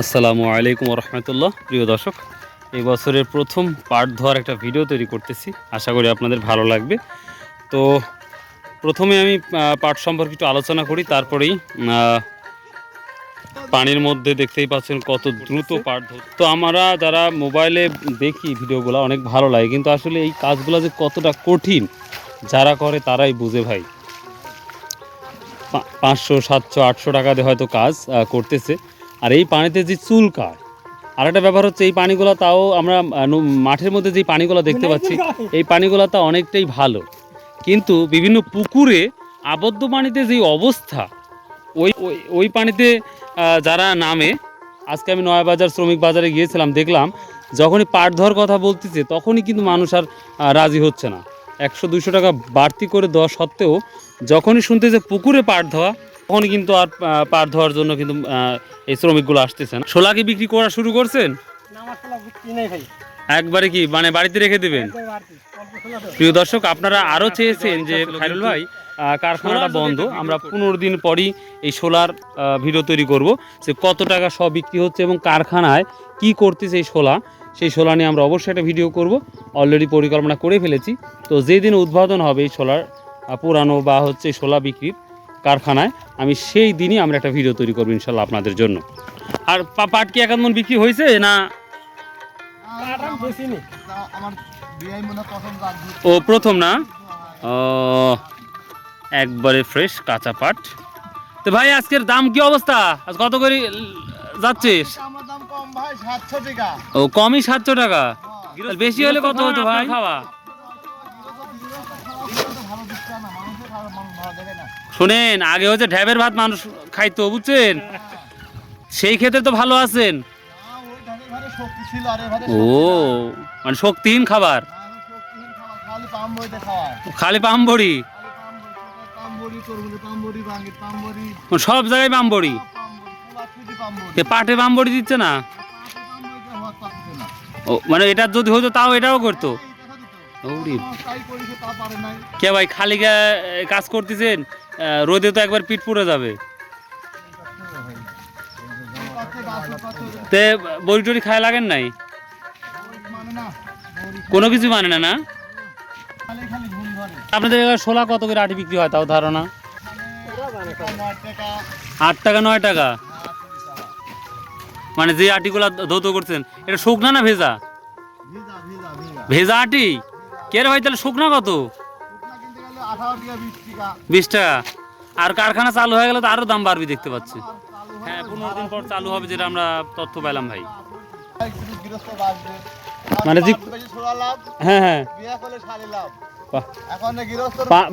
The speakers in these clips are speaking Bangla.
আসসালামু আলাইকুম রহমতুল্লাহ প্রিয় দর্শক, এই বছরের প্রথম পাট ধোয়ার একটা ভিডিও তৈরি করতেছি। আশা করি আপনাদের ভালো লাগবে। তো প্রথমে আমি পাট সম্পর্কে একটু আলোচনা করি। তারপরেই পানির মধ্যে দেখতেই পাচ্ছেন কত দ্রুত পাট তো আমরা যারা মোবাইলে দেখি ভিডিওগুলো, অনেক ভালো লাগে। কিন্তু আসলে এই কাজগুলো যে কতটা কঠিন, যারা করে তারাই বুঝে ভাই। পাঁচশো, সাতশো, আটশো টাকা দিয়ে হয়তো কাজ করতেছে। আর এই পানিতে যে চুলকায় আর একটা ব্যাপার হচ্ছে, এই পানিগুলো তাও আমরা মাঠের মধ্যে যে পানিগুলো দেখতে পাচ্ছি, এই পানিগুলো তা অনেকটাই ভালো। কিন্তু বিভিন্ন পুকুরে আবদ্ধ পানিতে যে অবস্থা, ওই, ওই- পানিতে যারা নামে, আজকে আমি নয়াবাজার শ্রমিক বাজারে গিয়েছিলাম, দেখলাম যখনই পাট ধোয়ার কথা বলতেছে, তখনই কিন্তু মানুষ আর রাজি হচ্ছে না। একশো দুশো টাকা বাড়তি করে দেওয়া সত্ত্বেও যখনই শুনতে যে পুকুরে পাট ধোয়া তখনই কিন্তু আর পাট ধোয়ার জন্য কিন্তু এই শ্রমিকগুলো আসতেছে না। শোলা কি বিক্রি করা শুরু করছেন? না আমার খোলা বুঝছি নাই ভাই। একবারে কি? মানে বাড়িতে রেখে দেবেন। প্রিয় দর্শক আপনারা আরও চেয়েছেন যে খাইরুল ভাই কারখানাটা বন্ধ। আমরা পনেরো দিন পরই এই সোলার আহ, ভিডিও তৈরি করব যে কত টাকা সব বিক্রি হচ্ছে এবং কারখানায় কি করতেছে এই সোলা সেই সোলা নিয়ে আমরা অবশ্যই একটা ভিডিও করব। অলরেডি পরিকল্পনা করে ফেলেছি। তো যেদিন উদ্বোধন হবে এই সোলার আহ, পুরানো বা হচ্ছে এই সোলা বিক্রির কারখানায়, আমি সেই দিনই আমরা একটা ভিডিও তৈরি করব ইনশাল্লাহ আপনাদের জন্য। আর পাট কি একান মন বিক্রি হয়েছে না? ও, প্রথম না? ও, একবারে ফ্রেশ কাঁচা পাট। তো ভাই, আজকের দাম কি অবস্থা? আজ কত করে যাচ্ছে আমার দাম কম ভাই সাতশো টাকা ও, কমই সাতশো টাকা। বেশি হলে কত হতো ভাই? খাওয়া শোনেন, আগে হচ্ছে ঢ্যাবের ভাত মানুষ খাইতো, বুঝছেন? সেই ক্ষেত্রে তো ভালো আছেন। ও মানে শক্তিহীন খাবার। খালি পামবড়ি? বড়ি সব জায়গায় পামবড়ি? পাটে পামবড়ি দিচ্ছে না? মানে এটা যদি হতো তাও এটাও করতো? কে ভাই, খালি কাজ করতেছেন? রোদে তো একবার পিঠ পুড়ে যাবে। তে, বড়ি টড়ি খায় লাগেন নাই? কোনো কিছু মানে না না? আপনাদের শোলা কত করে আটি বিক্রি হয় তাও ধারণা? আট টাকা, নয় টাকা। মানে যে আটিগুলা ধৌত করছেন, এটা শুকনা না ভিজা? ভেজা আটি? কে ভাই তাহলে শুকনা কত? শুকনা কিনতে গেলে আঠারো টাকা বিশ টাকা আর কারখানা চালু হয়ে গেলে তো আরও দাম বাড়বে দেখতে পাচ্ছি। হ্যাঁ পনেরো দিন পর চালু হবে যেটা আমরা তথ্য পেলাম ভাই। মানে হ্যাঁ হ্যাঁ।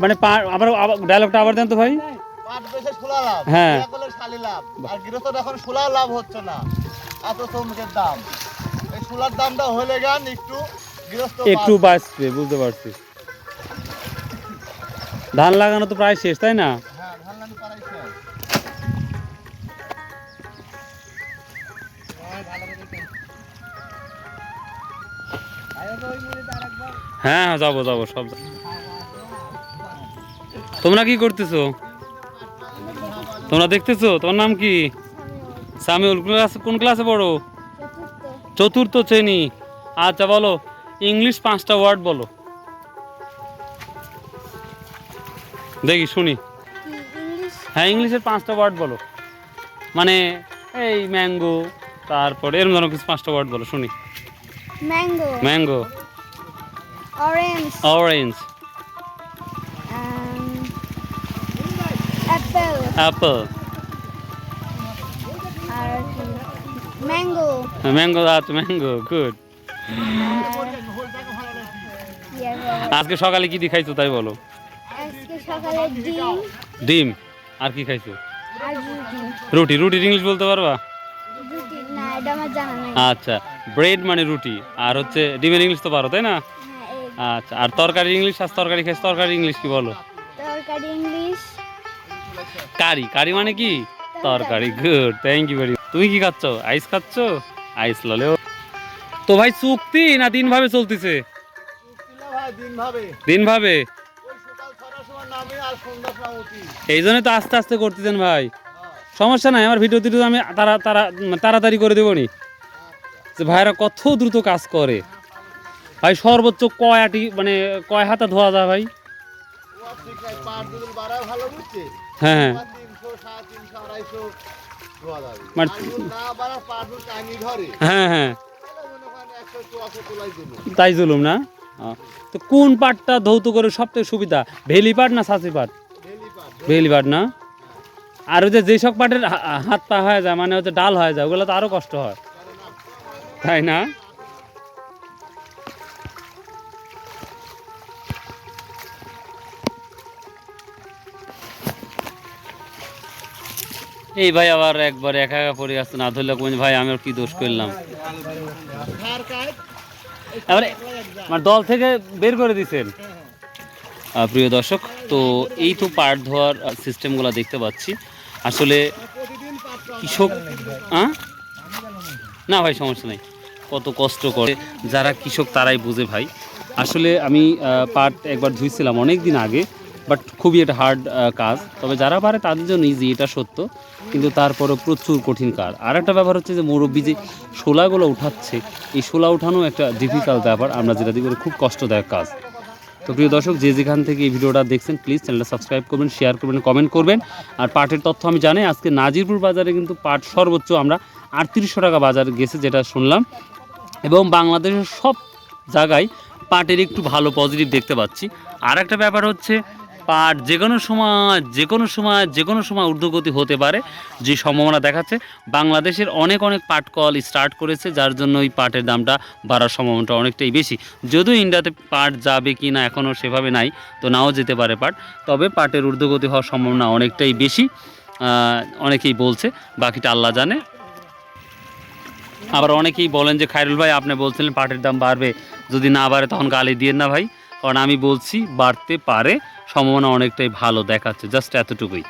মানে আবার ডায়লগটা আবার দেন তো ভাই। পাঁচ লাভ হ্যাঁ। বিয়ে লাভ। আর গৃহস্থ এখন ছোলা লাভ হচ্ছে না। এত শ্রমিকের দাম। এই ছোলার দামটা হলে গান একটু একটু বাঁচবে। বুঝতে পারছি। ধান লাগানো তো প্রায় শেষ তাই না? হ্যাঁ ধান লাগানো পারাইছে হ্যাঁ হ্যাঁ যাব যাব সব তোমরা কি করতেছো? তোমরা দেখতেছো? তোমার নাম কি? সামিউল। ক্লাস? কোন ক্লাসে পড়ো? চতুর্থ শ্রেণি। আচ্ছা বলো। ইংলিশ পাঁচটা ওয়ার্ড বলো। দেখি শুনি। হ্যাঁ ইংলিশের পাঁচটা ওয়ার্ড বলো। মানে এই ম্যাঙ্গো তারপরে এরকম ধরনের কিছু পাঁচটা ওয়ার্ড বলো শুনি। Mango. Mango. Orange orange apple apple আর ম্যাঙ্গো ম্যাঙ্গো আচ্ছা ম্যাঙ্গো গুড আজকে সকালে কি দিয়ে খাইছো তাই বলো? আজকে সকালে ডিম। ডিম? আর কি খাইছো? রুটি। রুটি। রুটির ইংলিশ বলতে পারবা? রুটি না এটা আমার জানা নেই। আচ্ছা ব্রেড মানে রুটি। আর হচ্ছে ডিমের ইংলিশ তো পারো তাই না? হ্যাঁ আচ্ছা আর তরকারি ইংলিশ আর তরকারি খাইছো? তরকারি ইংলিশ কি বলো? তরকারি ইংলিশ। কারি। কারি মানে কি? তরকারি। গুড। থ্যাংক ইউ ভেরি তুমি কি খাচ্ছ? আইস খাচ্ছ? আইস ললেও তো ভাই চুক্তি না দিন ভাবে চলতেছে? দিন ভাবে এই জন্য তো আস্তে আস্তে করতেছেন ভাই। সমস্যা নাই, আমার ভিডিও টিডিও আমি তারা তারা তাড়াতাড়ি করে দেবো নি যে ভাইরা কত দ্রুত কাজ করে। ভাই সর্বোচ্চ কয় আটি মানে কয় হাতা ধোয়া যায় ভাই? হ্যাঁ হ্যাঁ। ধরে হ্যাঁ। তাই জুলুম না? তো কোন পাটটা ধৌত করে সবথেকে সুবিধা? ভেলি পাট না সাঁচি পাট? ভেলি পাট না? আর ওই যে যেসব পাটের হাত পা হয়ে যায় মানে হচ্ছে ডাল হয়ে যায়, ওগুলো তো আরও কষ্ট হয়। তাই না? এই ভাই আবার একবার একা একা পড়ে আসছে, না ধরলে কোন ভাই, আমি কি দোষ করলাম? এবারে আমার দল থেকে বের করে দিছেন। প্রিয় দর্শক, তো এই তো পাট ধোয়ার সিস্টেমগুলো দেখতে পাচ্ছি। আসলে কৃষক হ্যাঁ না ভাই, সমস্যা নেই। কত কষ্ট করে যারা কৃষক তারাই বুঝে ভাই। আসলে আমি পাট একবার ধুইছিলাম অনেক দিন আগে। বাট খুবই একটা হার্ড কাজ। তবে যারা পারে তাদের জন্য ইজি এটা সত্য। কিন্তু তারপরেও প্রচুর কঠিন কাজ। আর একটা ব্যাপার হচ্ছে যে মুরব্বী যে শোলাগুলো উঠাচ্ছে, এই শোলা উঠানো একটা ডিফিকাল্ট ব্যাপার। আমরা যেটা দিই খুব কষ্টদায়ক কাজ। তো প্রিয় দর্শক, যে যেখান থেকে এই ভিডিওটা দেখছেন প্লিজ চ্যানেলটা সাবস্ক্রাইব করবেন শেয়ার করবেন কমেন্ট করবেন। আর পাটের তথ্য আমি জানি, আজকে নাজিরপুর বাজারে কিন্তু পাট সর্বোচ্চ আমরা আটত্রিশশো টাকা বাজার গেছে, যেটা শুনলাম। এবং বাংলাদেশের সব জায়গায় পাটের একটু ভালো পজিটিভ দেখতে পাচ্ছি। আর একটা ব্যাপার হচ্ছে পাট যে কোনো সময়, যে কোনো সময়, যে কোনো সময় ঊর্ধ্বগতি হতে পারে, যে সম্ভাবনা দেখাচ্ছে। বাংলাদেশের অনেক অনেক পাট কল স্টার্ট করেছে, যার জন্য ওই পাটের দামটা বাড়ার সম্ভাবনাটা অনেকটাই বেশি। যদিও ইন্ডিয়াতে পাট যাবে কি না এখনও সেভাবে নাই, তো নাও যেতে পারে পাট। তবে পাটের ঊর্ধ্বগতি হওয়ার সম্ভাবনা অনেকটাই বেশি অনেকেই বলছে, বাকিটা আল্লাহ জানে। আবার অনেকেই বলেন যে, খায়রুল ভাই, আপনি বলছিলেন পাটের দাম বাড়বে, যদি না বাড়ে তখন গালি দিয়ে না ভাই। কারণ আমি বলছি, বাড়তে পারে সম্ভাবনা অনেকটাই ভালো দেখাচ্ছে জাস্ট এতটুকুই।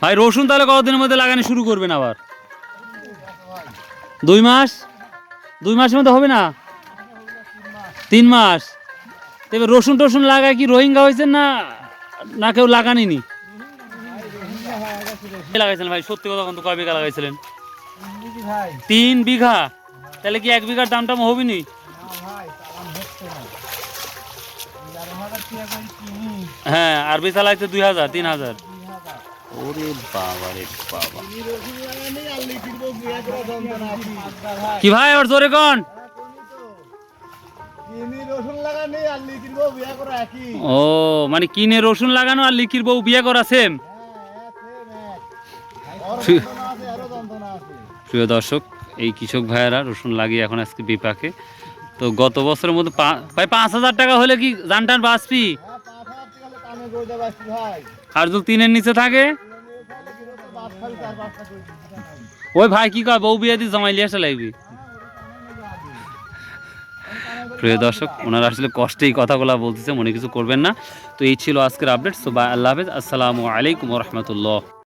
ভাই রসুন তাহলে কতদিনের মধ্যে লাগানো শুরু করবেন আবার? দুই মাস? দুই মাসের মধ্যে হবে না? তিন মাস। তবে রসুন টসুন লাগায় কি রোহিঙ্গা হয়েছে না না কেউ লাগানিনি? লাগাইছিলেন ভাই? সত্যি কথা কিন্তু কয় বিঘা লাগাইছিলেন? তিন বিঘা? তাহলে কি এক বিঘার দাম টাম হবে নি? হ্যাঁ আরবি চালাইছে দুই হাজার তিন হাজার। ওরে বাবা রে বাবা। কি ভাই ওর জোরে কন? ও মানে কিনে রসুন লাগানো আর লিখির বউ বিয়ে করা সেম প্রিয় দর্শক এই কৃষক ভাইয়েরা রসুন লাগিয়ে এখন আজকে বিপাকে। তো গত বছরের মধ্যে পা- ভাই পাঁচ হাজার টাকা হলে কি জান টান বাঁচবি? আর যদি তিনের নিচে থাকে। ওই ভাই কি কয়, বউ বিয়ে দিয়ে জমাই লিয়ে আসতে লাগবি? প্রিয় দর্শক, ওনারা আসলে কষ্টেই কথাগুলো বলতেছে, মনে কিছু করবেন না। তো এই ছিল আজকের আপডেট সো বা আল্লাহ হাফেজ। আসসালামু আলাইকুম রহমতুল্লাহ।